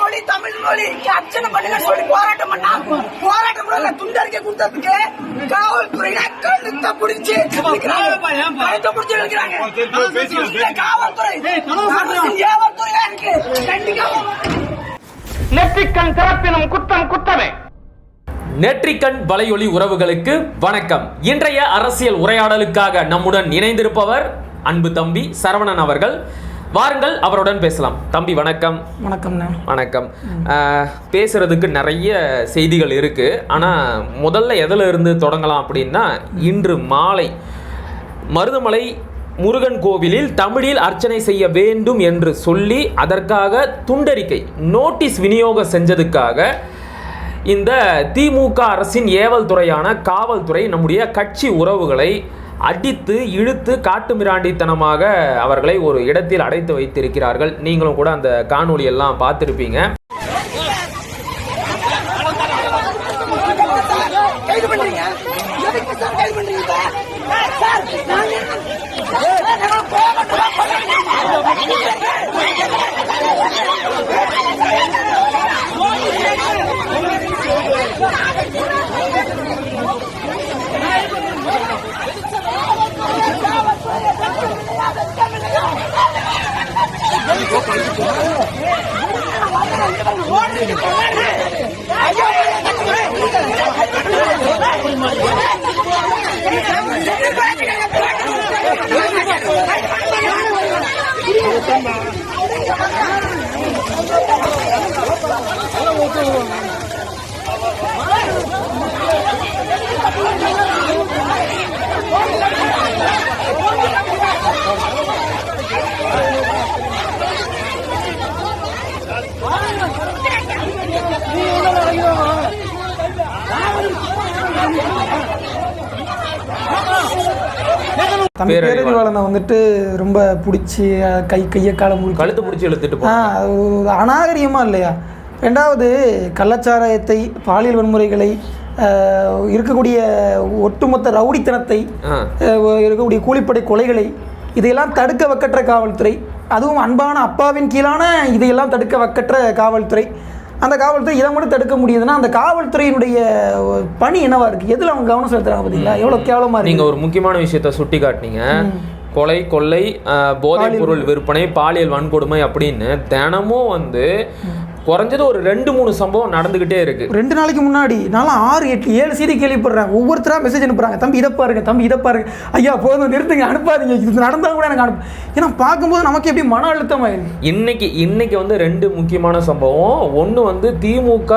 மொழி தமிழ் மொழி இங்க அர்ச்சனை பண்ணுங்க சொல்லி போராட்டம் பண்ணா. போராட்டம் பண்ணல துண்டறிக்கை கொடுத்ததுக்கு காவல்துறையில கழுத்த பிடிச்சி கழுத்த பிடிச்சி இருக்கிறாங்க. காவல்துறை. நெற்றிக்கண் திறப்பினும் குற்றம் குற்றமே நெற்றிக்கண் வலையொலி உறவுகளுக்கு வணக்கம். இன்றைய அரசியல் உரையாடலுக்காக நம்முடன் இணைந்திருப்பவர் அன்பு தம்பி சரவணன் அவர்கள். வாருங்கள் அவருடன் பேசலாம். தம்பி வணக்கம். வணக்கம் ஆஹ், பேசுறதுக்கு நிறைய செய்திகள் இருக்கு. ஆனா முதல்ல எதுல இருந்து தொடங்கலாம் அப்படின்னா இன்று மாலை மருதமலை முருகன் கோவிலில் தமிழில் அர்ச்சனை செய்ய வேண்டும் என்று சொல்லி அதற்காக துண்டறிக்கை நோட்டீஸ் விநியோகம் செஞ்சதுக்காக இந்த திமுக அரசின் ஏவல் துறையான காவல்துறை நம்முடைய கட்சி உறவுகளை அடித்து இழுத்து காட்டுமிராண்டித்தனமாக அவர்களை ஒரு இடத்தில் அடைத்து வைத்திருக்கிறார்கள். நீங்களும் கூட அந்த காணொளி எல்லாம் பார்த்துருப்பீங்க. தம்பி பேரறிவாளன். பேரறிவாளனை வந்துட்டு ரொம்ப பிடிச்சி கை கையை காலை முழுக்க கழுத்து பிடிச்சி இழுத்துட்டு ஆ போ அது ஒரு அநாகரிகமா இல்லையா? ரெண்டாவது கள்ளச்சாராயத்தை பாலியல் வன்முறைகளை இருக்கக்கூடிய ஒட்டுமொத்த ரவுடித்தனத்தை இருக்கக்கூடிய கூலிப்படை கொலைகளை இதையெல்லாம் தடுக்க வக்கற்ற காவல்துறை அதுவும் அன்பான அப்பாவின் கீழான இதையெல்லாம் தடுக்க வக்கற்ற காவல்துறை அந்த காவல்துறை இதை மட்டும் தடுக்க முடியுதுன்னா அந்த காவல்துறையினுடைய பணி என்னவா இருக்கு? எதுல அவங்க கவனம் செலுத்துறாங்க பார்த்தீங்களா எவ்வளவு கேவலமா நீங்க இருக்கு ஒரு முக்கியமான விஷயத்த சுட்டி காட்டினீங்க கொலை கொள்ளை போதைப் பொருள் விற்பனை பாலியல் வன்கொடுமை அப்படின்னு தினமும் வந்து குறைஞ்சது ஒரு ரெண்டு மூணு சம்பவம் நடந்துகிட்டே இருக்கு. ரெண்டு நாளைக்கு முன்னாடி நான்லாம் ஆறு எட்டு ஏழு சீரி கேள்விப்படுறேன். ஒவ்வொருத்தராக மெசேஜ் அனுப்புறாங்க. தம்பி இதை பாருங்க தம்பி இதை பாருங்க. ஐயா போதும் நிறுத்துங்க அனுப்பாதீங்க. இது நடந்தா கூட எனக்கு அனுப்பு ஏன்னா பார்க்கும்போது நமக்கு எப்படி மன அழுத்தம் இன்னைக்கு இன்னைக்கு வந்து ரெண்டு முக்கியமான சம்பவம். ஒன்று வந்து திமுக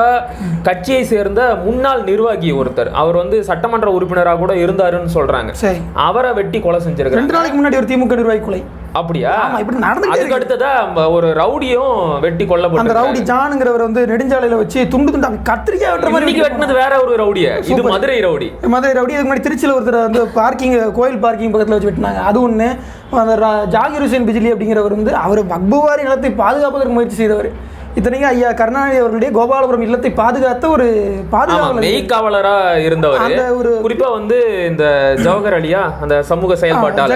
கட்சியை சேர்ந்த முன்னாள் நிர்வாகி ஒருத்தர். அவர் வந்து சட்டமன்ற உறுப்பினராக கூட இருந்தாருன்னு சொல்றாங்க. சரி. அவரை வெட்டி கொலை ரெண்டு செஞ்சிருக்காங்க நாளைக்கு முன்னாடி ஒரு திமுக நிர்வாகி கொலை. அப்படியா? இப்படி நடந்துகிட்டே அதுக்கு அடுத்ததா ஒரு ரவுடியும் வெட்டி அந்த கொல்லப்பட்டு ரவுடி ஜானுங்கிறவர் வந்து நெடுஞ்சாலையில வச்சு துண்டு துண்டா கத்திரிக்காய் வெட்டுற மாதிரி வெட்டினது வேற ஒரு ரவுடிய. இது. மதுரை ரவுடி. மதுரை ரவுடி இதுக்கு முன்னாடி திருச்சியில் ஒருத்தர் வந்து பார்க்கிங் கோயில் பார்க்கிங் பக்கத்தில் வச்சு வெட்டினாங்க. அது ஒன்று அந்த ஜாகிர் ஹுசேன் பிஜிலி அப்படிங்கிறவர் வந்து அவர் வக்புவாரி நிலத்தை பாதுகாப்பதற்கு முயற்சி செய்தவர். இத்தனைக்கும் ஐயா கருணாநிதி அவர்களுடைய கோபாலபுரம் இல்லத்தை பாதுகாத்த ஒரு பாதுகாவலர் மெய்க்காவலரா இருந்தவர். அந்த ஒரு- குறிப்பா வந்து இந்த ஜவஹர் அலியா அந்த சமூக செயல்பாட்டாளர்.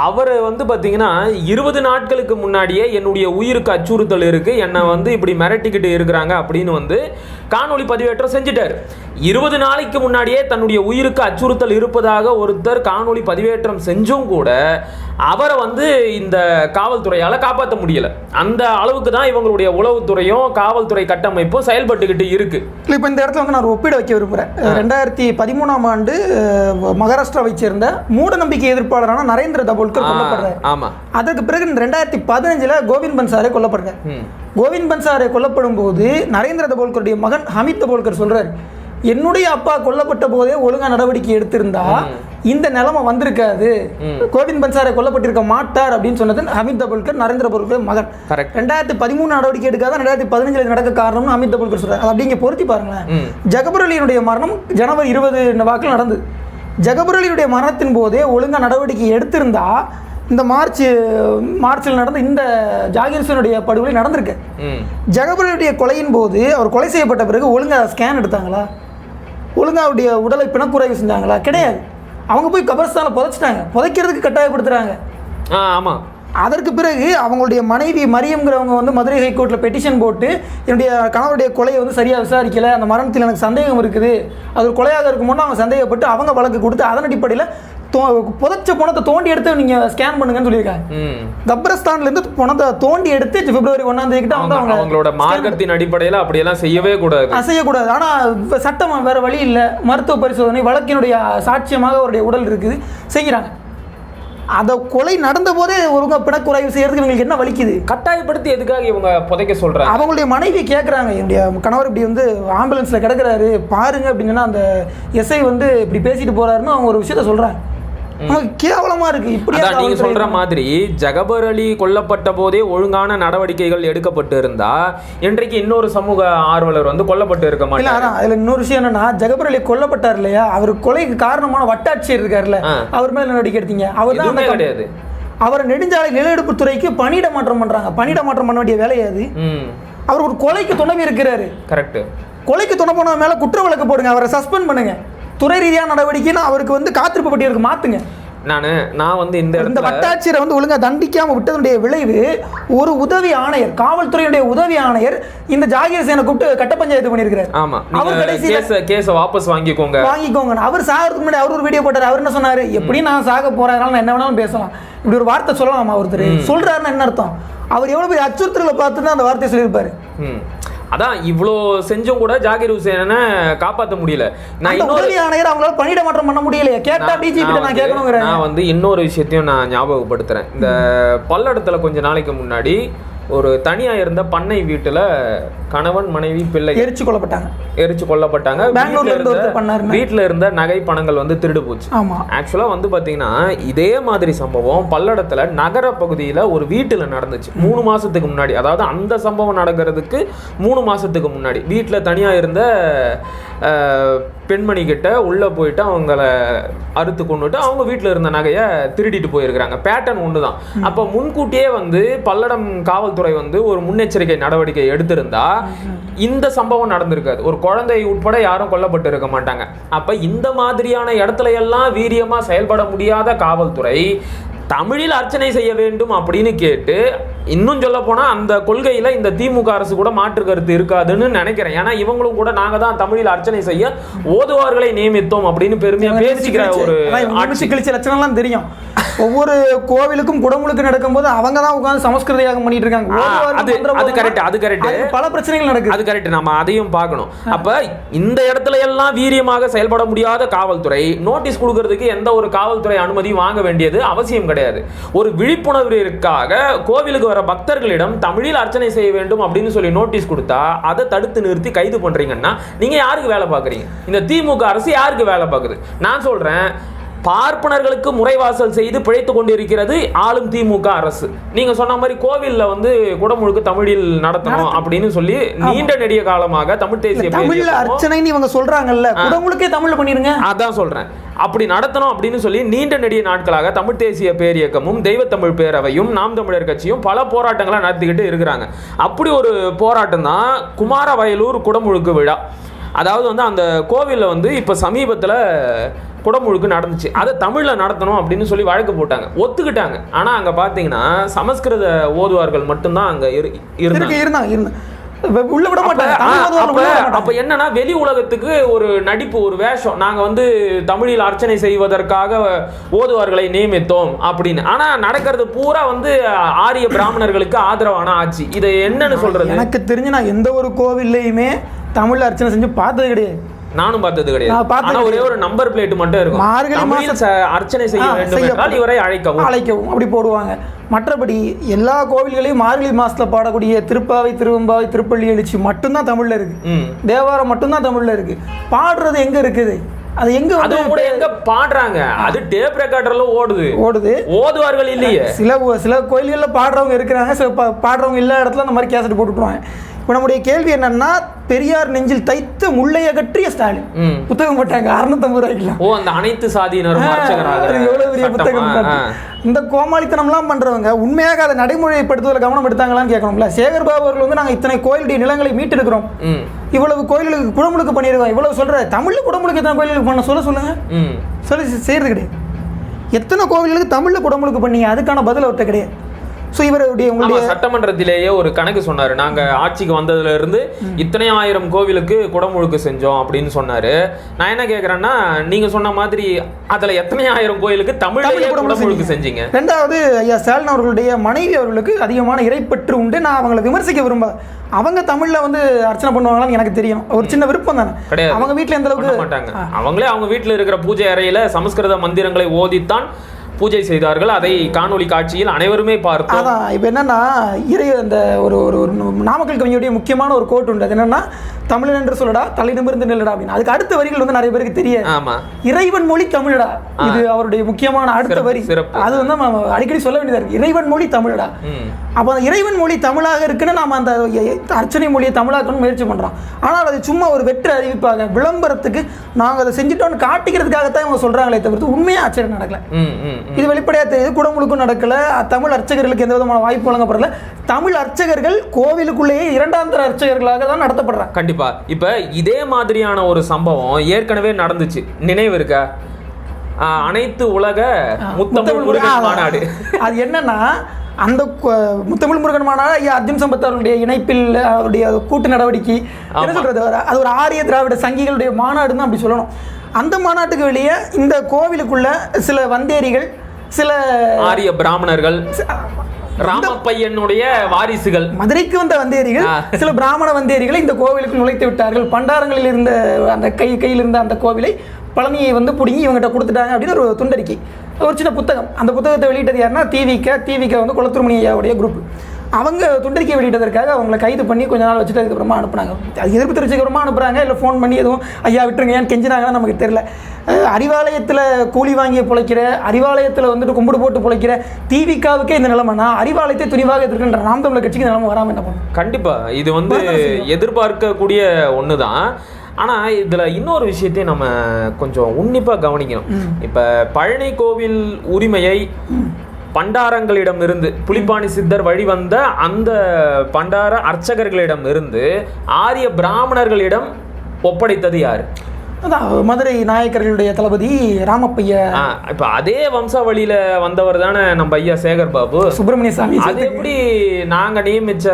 அவர் வந்து பாத்தீங்கன்னா இருபது நாட்களுக்கு முன்னாடியே என்னுடைய உயிருக்கு அச்சுறுத்தல் இருக்கு என்னை வந்து இப்படி மிரட்டிக்கிட்டு இருக்கிறாங்க அப்படின்னு வந்து காணொளி பதிவேற்றம் செஞ்சுட்டாரு. இருபது நாளைக்கு முன்னாடியே தன்னுடைய உயிருக்கு அச்சுறுத்தல் இருப்பதாக ஒருத்தர் காணொளி பதிவேற்றம் செஞ்சும் கூட அவரை வந்து இந்த காவல்துறையால காப்பாற்ற முடியல. அந்த அளவுக்கு தான் இவங்களுடைய உளவுத்துறையும் காவல்துறை கட்டமைப்பும் செயல்பட்டுக்கிட்டு இருக்கு. இல்லை இப்போ இந்த இடத்துல வந்து நான் ஒப்பீடு வைக்க விரும்புகிறேன் ரெண்டாயிரத்தி பதிமூணாம் ஆண்டு அஹ், மகாராஷ்டிராவை சேர்ந்த மூட நம்பிக்கை எதிர்ப்பாளரான நரேந்திர தபோல்கர் கொல்லப்படுறாரு. ஆமா. அதற்கு பிறகு ரெண்டாயிரத்தி பதினஞ்சில் கோவிந்த் பன்சாரே கொல்லப்படுறார். கோவிந்த் பன்சாரே கொல்லப்படும் போது நரேந்திர தபோல்கருடைய மகன் ஹமித் தபோல்கர் சொல்றார் என்னுடைய அப்பா கொல்லப்பட்ட போதே ஒழுங்கா நடவடிக்கை எடுத்திருந்தா இந்த நிலைமை வந்திருக்காது. கோவிந்த் பன்சாரே கொல்லப்பட்டிருக்க மாட்டார் அப்படின்னு சொன்னது ஹமித் தபோல்கர் நரேந்திர தபோல்கர் மகன். ரெண்டாயிரத்தி பதிமூணு நடவடிக்கை எடுக்காத ரெண்டாயிரத்தி பதினஞ்சுல நடக்க காரணம்னு அமித் தபோல்கர் சொல்றாரு. அப்படிங்க பொருத்தி பாருங்களேன். ஜகபர் அலியினுடைய மரணம் ஜனவரி இருபது வாக்கில் நடந்தது. ஜகபர் அலியுடைய மரணத்தின் போதே ஒழுங்கா நடவடிக்கை எடுத்திருந்தா இந்த மார்ச் மார்ச்சில் நடந்த இந்த ஜாகிர்சனுடைய படுகொலை நடந்திருக்கு. ம். ஜெகபருடைய கொலையின் போது அவர் கொலை செய்யப்பட்ட பிறகு ஒழுங்கா ஸ்கேன் எடுத்தாங்களா? ஒழுங்கா அவருடைய உடலை பிணக்குறைவு செஞ்சாங்களா? கிடையாது. அவங்க போய் கபரஸ்தானில் புதைச்சிட்டாங்க. புதைக்கிறதுக்கு கட்டாயப்படுத்துறாங்க ஆ ஆமாம் அதற்கு பிறகு அவங்களுடைய மனைவி மரியம்ங்கிறவங்க வந்து மதுரை ஹைகோர்ட்டில் பெட்டிஷன் போட்டு என்னுடைய கணவருடைய கொலையை வந்து சரியாக விசாரிக்கல அந்த மரணத்தில் எனக்கு சந்தேகம் இருக்குது அது ஒரு கொலையாக இருக்கும்போது அவங்க சந்தேகப்பட்டு அவங்க வழக்கு கொடுத்து அதன் அடிப்படையில் புதைச்ச பணத்தை தோண்டி எடுத்து நீங்கள் ஸ்கேன் பண்ணுங்கன்னு சொல்லியிருக்காங்க. ம். கப்ரஸ்தான்லேருந்து பணத்தை தோண்டி எடுத்து பிப்ரவரி ஒன்றாம் தேதி கிட்ட வந்து அவங்க அவங்க அவங்களோட மார்க்கத்தின் அடிப்படையில் அப்படியெல்லாம் செய்யவே கூடாது. அசையக்கூடாது. ஆனால் சட்டம் வேற வழி இல்லை. மருத்துவ பரிசோதனை வழக்கினுடைய சாட்சியமாக அவருடைய உடல் இருக்குது. செய்கிறாங்க. அதை கொலை நடந்த போதே ஒருங்க பிணக்குறைவு செய்யறதுக்கு இவங்களுக்கு என்ன வலிக்குது? கட்டாயப்படுத்தி எதுக்காக இவங்க புதைக்க சொல்றாங்க? அவங்களுடைய மனைவி கேட்குறாங்க என்னுடைய கணவர் இப்படி வந்து ஆம்புலன்ஸில் கிடக்குறாரு. பாருங்க அப்படின்னு அந்த எஸ்ஐ வந்து இப்படி பேசிட்டு போறாருன்னு அவங்க ஒரு விஷயத்த சொல்றாங்க. கேவலமா இருக்கு. இப்படி நீங்க சொல்ற மாதிரி ஜகபர் அலி கொல்லப்பட்ட போதே ஒழுங்கான நடவடிக்கைகள் எடுக்கப்பட்டு இருந்தா இன்றைக்கு இன்னொரு சமூக ஆர்வலர் வந்து கொல்லப்பட்டு இருக்க அதான். அதுல இன்னொரு விஷயம் என்னன்னா ஜெகபர் அலி கொல்லப்பட்டார் இல்லையா? அவர் கொலைக்கு காரணமான வட்டாட்சியர் இருக்காருல்ல. அவர் மேல நடவடிக்கை எடுத்தீங்க? அவர் தான் கிடையாது. அவரை நெடுஞ்சாலை நிலஎடுப்பு துறைக்கு பணியிட மாற்றம் பண்றாங்க. பணியிட மாற்றம் பண்ண வேண்டிய அது. அவர் ஒரு கொலைக்கு துணைவி இருக்கிறாரு. கரெக்ட் கொலைக்கு துணை போன மேல குற்ற வழக்கு போடுங்க. அவரை சஸ்பெண்ட் பண்ணுங்க. துறை ரீதியான நடவடிக்கைன்னு அவருக்கு வந்து காத்திருப்பு பட்டியலுக்கு மாத்துங்க. நானு நான் வந்து இந்த இந்த வட்டாட்சியரை வந்து ஒழுங்கா தண்டிக்காம விட்டதனுடைய விளைவு ஒரு உதவி ஆணையர் காவல்துறையுடைய உதவி ஆணையர் இந்த ஜாகிர் சேனை கூப்பிட்டு கட்ட பஞ்சாயத்து பண்ணியிருக்கிறார். ஆமா அவர் கடைசியில கேஸ வாபஸ் வாங்கிக்கோங்க. வாங்கிக்கோங்க அவர் சாகிறதுக்கு முன்னாடி அவர் ஒரு வீடியோ போட்டார். அவர் என்ன சொன்னாரு? எப்படியும் நான் சாக நான் என்ன வேணாலும் பேசலாம். இப்படி ஒரு வார்த்தை சொல்லலாமா ஒருத்தர்? சொல்றாருன்னா என்ன அர்த்தம்? அவர் எவ்வளவு பெரிய அச்சுறுத்தலை பார்த்து தான் அந்த வார்த்தையை சொல்லியிருப்பாரு. அதான் இவ்வளோ செஞ்சும் கூட ஜாகிர் ஹுசேனை காப்பாற்ற முடியல. நான் இன்னொரு ஆணையர் அவங்களால பணியிட மாற்றம் பண்ண முடியலையே. கேட்டா டிஜிபி நான் கேட்கணுங்கிறேன். நான் வந்து இன்னொரு விஷயத்தையும் நான் ஞாபகப்படுத்துறேன். இந்த பல்லடத்துல கொஞ்ச நாளைக்கு முன்னாடி ஒரு தனியா இருந்த பண்ணை வீட்டுல கணவன் மனைவி பிள்ளை எரிச்சு கொல்லப்பட்டாங்க. எரிச்சு கொல்லப்பட்டாங்க. வீட்டுல இருந்த நகை பணங்கள் வந்து திருடு போச்சு. ஆமா. ஆக்சுவலா வந்து பாத்தீங்கன்னா இதே மாதிரி சம்பவம் பல்லடத்துல நகர பகுதியில ஒரு வீட்டுல நடந்துச்சு. மூணு மாசத்துக்கு முன்னாடி. அதாவது அந்த சம்பவம் நடக்கிறதுக்கு மூணு மாசத்துக்கு முன்னாடி. வீட்டுல தனியா இருந்த அஹ், பெண்மணி கிட்ட உள்ள போயிட்டு அவங்கள அறுத்து கொண்டுட்டு அவங்க வீட்டுல இருந்த நகையை திருடிட்டு போயிருக்கிறாங்க. பேட்டர்ன் ஒன்று தான் அப்போ முன்கூட்டியே வந்து பல்லடம் காவல்துறை வந்து ஒரு முன்னெச்சரிக்கை நடவடிக்கை எடுத்திருந்தா இந்த சம்பவம் நடந்திருக்காது. ஒரு குழந்தை உட்பட யாரும் கொல்லப்பட்டு இருக்க மாட்டாங்க. அப்ப இந்த மாதிரியான இடத்துல எல்லாம் வீரியமா செயல்பட முடியாத காவல்துறை தமிழில் அர்ச்சனை செய்ய வேண்டும் அப்படின்னு கேட்டு இன்னும் சொல்ல போனா அந்த கொள்கையில இந்த திமுக அரசு கூட மாற்று கருத்து இருக்காதுன்னு நினைக்கிறேன் ஏன்னா இவங்களும் கூட நாங்க தான் தமிழில் அர்ச்சனை செய்ய ஓதுவார்களை நியமித்தோம் அப்படின்னு பெருமையா பேசிக்கிற ஒரு ஆட்சி கழிச்ச லட்சணம்லாம் தெரியும் ஒவ்வொரு கோவிலுக்கும் குடமுழுக்கு நடக்கும்போது அவங்க தான் உட்கார்ந்து சமஸ்கிருத யாகம் பண்ணிட்டு இருக்காங்க. அது- அது correct, அது. அதுக்கு பல பிரச்சனைகள் நடக்குது. அது கரெக்ட் நம்ம அதையும் பார்க்கணும். அப்ப இந்த இடத்துல எல்லாம் வீரியமாக செயல்பட முடியாத காவல்துறை நோட்டீஸ் கொடுக்கறதுக்கு எந்த ஒரு காவல்துறை அனுமதியும் வாங்க வேண்டியது அவசியம் கிடையாது. ஒரு விழிப்புணர்விற்காக கோவிலுக்கு வர பக்தர்களிடம் தமிழில் அர்ச்சனை செய்ய வேண்டும் அப்படின்னு சொல்லி நோட்டீஸ் கொடுத்தா அதை தடுத்து நிறுத்தி கைது பண்றீங்கன்னா நீங்க யாருக்கு வேலை பார்க்குறீங்க? இந்த திமுக அரசு யாருக்கு வேலை பார்க்குது? நான் சொல்றேன் பார்ப்பனர்களுக்கு முறைவாசல் செய்து பிழைத்து கொண்டிருக்கிறது ஆளும் திமுக அரசு. நீங்க சொன்ன மாதிரி கோவில்ல வந்து குடமுழுக்கு தமிழில் நடத்தணும் அப்படின்னு சொல்லி நீண்ட நெடிய காலமாக தமிழ் தேசிய தமிழ்ல அர்ச்சனைன்னு இவங்க சொல்றாங்கல்ல குடமுழுக்கே தமிழ்ல பண்ணிருங்க. அதான் சொல்றேன். அப்படி நடத்தணும் அப்படின்னு சொல்லி நீண்ட நெடிய நாட்களாக தமிழ் தேசிய பேரியக்கமும் தெய்வத்தமிழ் பேரவையும் நாம் தமிழர் கட்சியும் பல போராட்டங்களை நடத்திக்கிட்டு இருக்கிறாங்க. அப்படி ஒரு போராட்டம் தான் குமாரவயலூர் குடமுழுக்கு விழா. அதாவது வந்து அந்த கோவிலில் வந்து இப்போ சமீபத்தில் குடமுழுக்கு நடந்துச்சு. அதை தமிழில் நடத்தணும் அப்படின்னு சொல்லி வழக்கு போட்டாங்க. ஒத்துக்கிட்டாங்க. ஆனால் அங்கே பார்த்தீங்கன்னா சமஸ்கிருத ஓதுவார்கள் மட்டும்தான் அங்கே இரு இருந்தாங்க. உள்ள விட மாட்டாங்க. அப்ப என்னன்னா வெளி உலகத்துக்கு ஒரு நடிப்பு ஒரு வேஷம். நாங்க வந்து தமிழில் அர்ச்சனை செய்வதற்காக ஓதுவார்களை நியமித்தோம் அப்படின்னு. ஆனா நடக்கிறது பூரா வந்து ஆரிய பிராமணர்களுக்கு ஆதரவான ஆட்சி. இதை என்னன்னு சொல்றது? எனக்கு தெரிஞ்சு நான் எந்த ஒரு கோவில்லையுமே தமிழ்ல அர்ச்சனை செஞ்சு பார்த்தது கிடையாது. நானும் பார்த்தது கிடையாது. ஆனா ஒரே ஒரு நம்பர் பிளேட் மட்டும் இருக்கும். மார்கழி மாசம் அர்ச்சனை செய்ய வேண்டும். என்றால் இவரை அழைக்கவும். அழைக்கவும். அப்படி போடுவாங்க. மற்றபடி எல்லா கோவில்களையும் மார்கழி மாசத்துல பாடக்கூடிய திருப்பாவை திருவம்பாவை திருப்பள்ளி எழுச்சி மட்டும்தான் தமிழ்ல இருக்கு. தேவாரம் மட்டும்தான் தமிழ்ல இருக்கு. பாடுறது எங்க இருக்குது? அது எங்க அதுவும் கூட எங்க பாடுறாங்க? அது டேப் ரெக்கார்டர்ல ஓடுது. ஓடுது. ஓதுவார்கள் இல்லையே. சில சில கோயில்களில் பாடுறவங்க இருக்கிறாங்க. சில பாடுறவங்க எல்லா இடத்துல அந்த மாதிரி கேசட் போட்டுட்டுருவாங்க. இப்போ நம்முடைய கேள்வி என்னன்னா பெரியார் நெஞ்சில் தைத்து முல்லை அகற்றிய ஸ்டாலின். புத்தகம் போட்டாங்க அறுநூத்தம்பது ரூபாய்க்குலாம் ஓ அந்த அனைத்து சாதியினரும் எவ்வளவு பெரிய புத்தகம். இந்த கோமாளித்தனம்லாம் பண்றவங்க உண்மையாக அதை நடைமுறைப்படுத்துவதில் கவனம் எடுத்தாங்களான்னு கேட்கணும்ல. சேகர் பாபு அவர்கள் வந்து நாங்க இத்தனை கோயிலுடைய நிலங்களை மீட்டெடுக்கிறோம் இவ்வளவு கோயில்களுக்கு குடமுழுக்கு பண்ணியிருக்கோம். இவ்வளவு சொல்ற தமிழ்ல குடமுழுக்கு எத்தனை கோயிலுக்கு பண்ண சொல்ல சொல்லுங்க. சொல்லி செய்யறது கிடையாது. எத்தனை கோவில்களுக்கு தமிழ்ல குடமுழுக்கு பண்ணீங்க? அதுக்கான பதில் அவர்கிட்ட கிடையாது. ஸோ இவருடைய உங்களுடைய சட்டமன்றத்திலேயே ஒரு கணக்கு சொன்னாரு. நாங்க ஆட்சிக்கு வந்ததுல இருந்து இத்தனை ஆயிரம் கோவிலுக்கு குடமுழுக்கு செஞ்சோம் அப்படின்னு சொன்னாரு. நான் என்ன கேக்குறேன்னா நீங்க சொன்ன மாதிரி அதுல எத்தனை ஆயிரம் கோயிலுக்கு தமிழ் குடமுழுக்கு செஞ்சீங்க. ரெண்டாவது ஐயா ஸ்டாலின் அவர்களுடைய மனைவி அவர்களுக்கு அதிகமான இறைப்பற்று உண்டு. நான் அவங்களை விமர்சிக்க விரும்ப அவங்க தமிழ்ல வந்து அர்ச்சனை பண்ணுவாங்களான்னு எனக்கு தெரியும். ஒரு சின்ன விருப்பம் தானே? கிடையாது. அவங்க வீட்ல எந்த பண்ண மாட்டாங்க. அளவுக்கு அவங்களே அவங்க வீட்டுல இருக்கிற பூஜை அறையில சமஸ்கிருத மந்திரங்களை ஓதித்தான் பூஜை செய்தார்கள். அதை காணொளி காட்சியில் அனைவருமே பார்த்தோம். அதான் இப்போ என்னன்னா இறை அந்த ஒரு ஒரு ஒரு நாமக்கல் கவிஞருடைய முக்கியமான ஒரு கோட் உண்டு. அது என்னன்னா தமிழன் என்று சொல்லடா தலை நிமிர்ந்து நில்லடா அப்படின்னு. அதுக்கு அடுத்த வரிகள் வந்து நிறைய பேருக்கு தெரியாது. ஆமா. இறைவன் மொழி தமிழடா இது அவருடைய முக்கியமான அடுத்த வரி. சிறப்பு. அது வந்து நம்ம அடிக்கடி சொல்ல வேண்டியதா இருக்கு. இறைவன் மொழி தமிழடா. அப்போ அந்த இறைவன் மொழி தமிழாக இருக்குன்னு நாம அந்த அர்ச்சனை மொழியை தமிழாக்கணும்னு முயற்சி பண்றோம். ஆனால் அது சும்மா ஒரு வெற்று அறிவிப்பாக விளம்பரத்துக்கு நாங்க அதை செஞ்சுட்டோம்னு காட்டிக்கிறதுக்காகத்தான் இவங்க சொல்றாங்களே தவிர்த்து உண்மையா ஆச்சரியம் நடக்கல. இது வெளிப்படையாக தெரியுது குடமுழுக்கும் நடக்கல தமிழ் அர்ச்சகர்களுக்கு எந்த விதமான வாய்ப்பு வழங்கப்படல. தமிழ் அர்ச்சகர்கள் கோவிலுக்குள்ளேயே இரண்டாம் தர அர்ச்சகர்களாக தான் நடத்தப்படுறாங்க. கண்டிப்பா. இப்ப இதே மாதிரியான ஒரு சம்பவம் ஏற்கனவே நடந்துச்சு. நினைவு இருக்கா? அனைத்து உலக முத்தமிழ் மாநாடு. அது என்னன்னா அந்த முத்தமிழ் முருகன் மாநாடு ஐயா அர்ஜுன் சம்பத் அவருடைய இணைப்பில் அவருடைய கூட்டு நடவடிக்கை. என்ன ஒரு- அது ஒரு ஆரிய திராவிட சங்கிகளுடைய மாநாடு தான் அப்படி சொல்லணும். அந்த மாநாட்டுக்கு வெளியே இந்த கோவிலுக்குள்ள சில வந்தேரிகள் சில ஆரிய பிராமணர்கள் ராமப்பையனுடைய வாரிசுகள். மதுரைக்கு வந்த வந்தேரிகள். சில பிராமண வந்தேரிகளை இந்த கோவிலுக்கு நுழைத்து விட்டார்கள். பண்டாரங்களில் இருந்த அந்த கை கையில் இருந்த அந்த கோவிலை பழனியை வந்து பிடுங்கி இவங்ககிட்ட கொடுத்துட்டாங்க அப்படின்னு ஒரு துண்டறிக்கை. ஒரு சின்ன புத்தகம். அந்த புத்தகத்தை வெளியிட்டது யாருன்னா தீவிக தீவிக வந்து குளத்துருமணி ஐயாவுடைய குரூப் அவங்க துண்டறிக்கை வெளியிட்டதற்காக அவங்களை கைது பண்ணி கொஞ்ச நாள் வச்சுட்டு அதுக்கப்புறமா அனுப்புனாங்க. அது எதிர்ப்பு தெரிவிச்சதுக்கப்புறமா அனுப்புறாங்க இல்லை ஃபோன் பண்ணி எதுவும் ஐயா விட்டுருங்க ஏன்னு கெஞ்சினாங்கன்னா நமக்கு தெரியல. அறிவாலயத்தில் கூலி வாங்கி பிழைக்கிற அறிவாலயத்தில் வந்துட்டு கும்பிடு போட்டு பிழைக்கிற தீவிகாவுக்கே இந்த நிலைமைனா அறிவாலயத்தை துணிவாக எதிர்க்கின்ற நாம் தமிழர் கட்சிக்கு இந்த நிலைமை வராமல் என்ன பண்ணும் கண்டிப்பா. இது வந்து எதிர்பார்க்கக்கூடிய ஒண்ணுதான். ஆனா இதுல இன்னொரு விஷயத்தையும் நம்ம கொஞ்சம் உன்னிப்பா கவனிக்கணும். இப்ப பழனி கோவில் உரிமையை பண்டாரங்களிடம் இருந்து புலிப்பாணி சித்தர் வழி வந்த அந்த பண்டார அர்ச்சகர்களிடம் இருந்து ஆரிய பிராமணர்களிடம் ஒப்படைத்தது யாரு? மதுரை நாயக்கர்களுடைய தளபதி ராமப்பைய. இப்ப அதே வம்சாவளியில வந்தவர் தானே நம்ம ஐயா சேகர் பாபு. சுப்பிரமணிய சாமி அது எப்படி நாங்க நியமிச்ச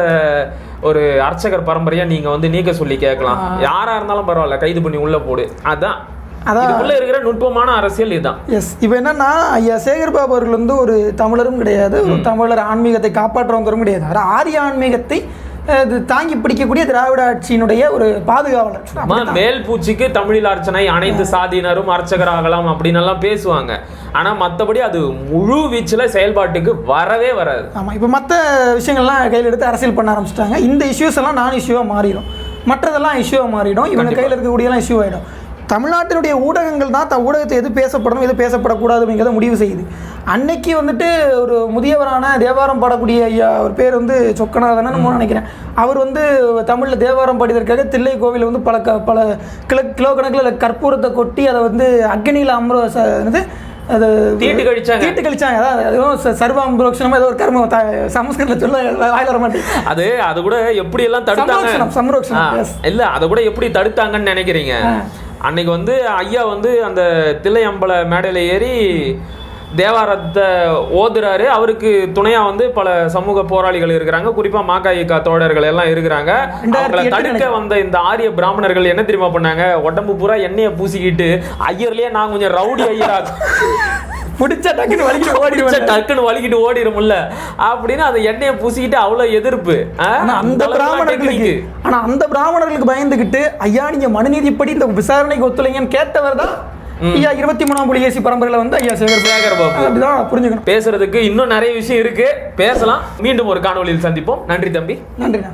ஒரு அர்ச்சகர் பரம்பரையா நீங்க வந்து நீக்க சொல்லி கேட்கலாம். யாரா இருந்தாலும் பரவாயில்ல கைது பண்ணி உள்ள போடு. அதான். அதான். இருக்கிற நுட்பமான அரசியல் இதுதான். எஸ் இப்போ என்னன்னா ஐயா சேகர் பாபு அவர்கள் வந்து ஒரு தமிழரும் கிடையாது ஒரு தமிழர் ஆன்மீகத்தை காப்பாற்றுறவங்களும் கிடையாது. ஆரிய ஆன்மீகத்தை இது தாங்கி பிடிக்கக்கூடிய திராவிட ஆட்சியினுடைய ஒரு பாதுகாவலர் மேல் பூச்சிக்கு தமிழில் அர்ச்சனை அனைத்து சாதியினரும் அர்ச்சகராகலாம் அப்படின்னு எல்லாம் பேசுவாங்க. ஆனா மத்தபடி அது முழு வீச்சுல செயல்பாட்டுக்கு வரவே வராது. ஆமாம் இப்போ மற்ற விஷயங்கள்லாம் கையில் எடுத்து அரசியல் பண்ண ஆரம்பிச்சிட்டாங்க. இந்த இஷ்யூஸ் எல்லாம் நான் இஷ்யூவாக மாறிடும். மற்றதெல்லாம் இஷ்யூவாக மாறிடும். இவங்க கையில் இருக்கக்கூடியலாம் இஷ்யூ ஆகிடும் தமிழ்நாட்டினுடைய ஊடகங்கள் தான் த ஊடகத்தை எது பேசப்படணும் எது பேசப்படக்கூடாது அப்படிங்கிறத முடிவு செய்யுது. அன்னைக்கு வந்துட்டு ஒரு முதியவரான தேவாரம் பாடக்கூடிய ஐயா அவர் பேர் வந்து சொக்கநாதன் நினைக்கிறேன். அவர் வந்து தமிழில் தேவாரம் பாடியதற்காக தில்லை கோவில் வந்து பல க பல கிலோ கிலோ கணக்கில் கற்பூரத்தை கொட்டி அதை வந்து அக்னியில் அம்ர என்னது? அது தீட்டு கழிச்சாங்க. தீட்டு கழிச்சாங்க. அதான் அதுவும் சர்வாம்பரோக்ஷனமா ஏதோ ஒரு கர்மம். சமஸ்கிருதத்துல சொல்ல வாயில வர மாட்டேங்குது. அது அது கூட எப்படி எல்லாம் தடுத்தாங்க? சம்ரோக்ஷனம். இல்ல அதை கூட எப்படி தடுத்தாங்கன்னு நினைக்கிறீங்க? அன்னைக்கு வந்து ஐயா வந்து அந்த தில்லையம்பல மேடையில ஏறி தேவாரத்தை ஓதுறாரு. அவருக்கு துணையா வந்து பல சமூக போராளிகள் இருக்கிறாங்க. குறிப்பா மாகாயிக்கா தோழர்கள் எல்லாம் இருக்கிறாங்க. அவங்கள தடுக்க. வந்த இந்த ஆரிய பிராமணர்கள் என்ன தெரியுமா பண்ணாங்க? உடம்பு பூரா எண்ணெயை பூசிக்கிட்டு ஐயர்லயே நான் கொஞ்சம் ரவுடி ஐயரா பிடிச்சா டக்குன்னு வலிக்கு பிடிச்ச ஓடிடுவேன். டக்குன்னு வலிக்கிட்டு ஓடிடும்ல. அப்படின்னு அந்த எண்ணெயை பூசிக்கிட்டு அவ்வளவு எதிர்ப்பு. அந்த பிராமணர்களுக்கு. ஆனா அந்த பிராமணர்களுக்கு பயந்துகிட்டு ஐயா நீங்க மனுநீதிப்படி இந்த விசாரணைக்கு ஒத்துழைங்கன்னு கேட்டவர் தான் ஐயா இருபத்தி மூணாம் புலிகேசி பரம்பரையில வந்து ஐயா சேகர் சேகர் பாபு. அப்படிதான் புரிஞ்சுக்கணும். பேசுறதுக்கு இன்னும் நிறைய விஷயம் இருக்கு. பேசலாம். மீண்டும் ஒரு காணொளியில் சந்திப்போம். நன்றி தம்பி. நன்றிண்ணா.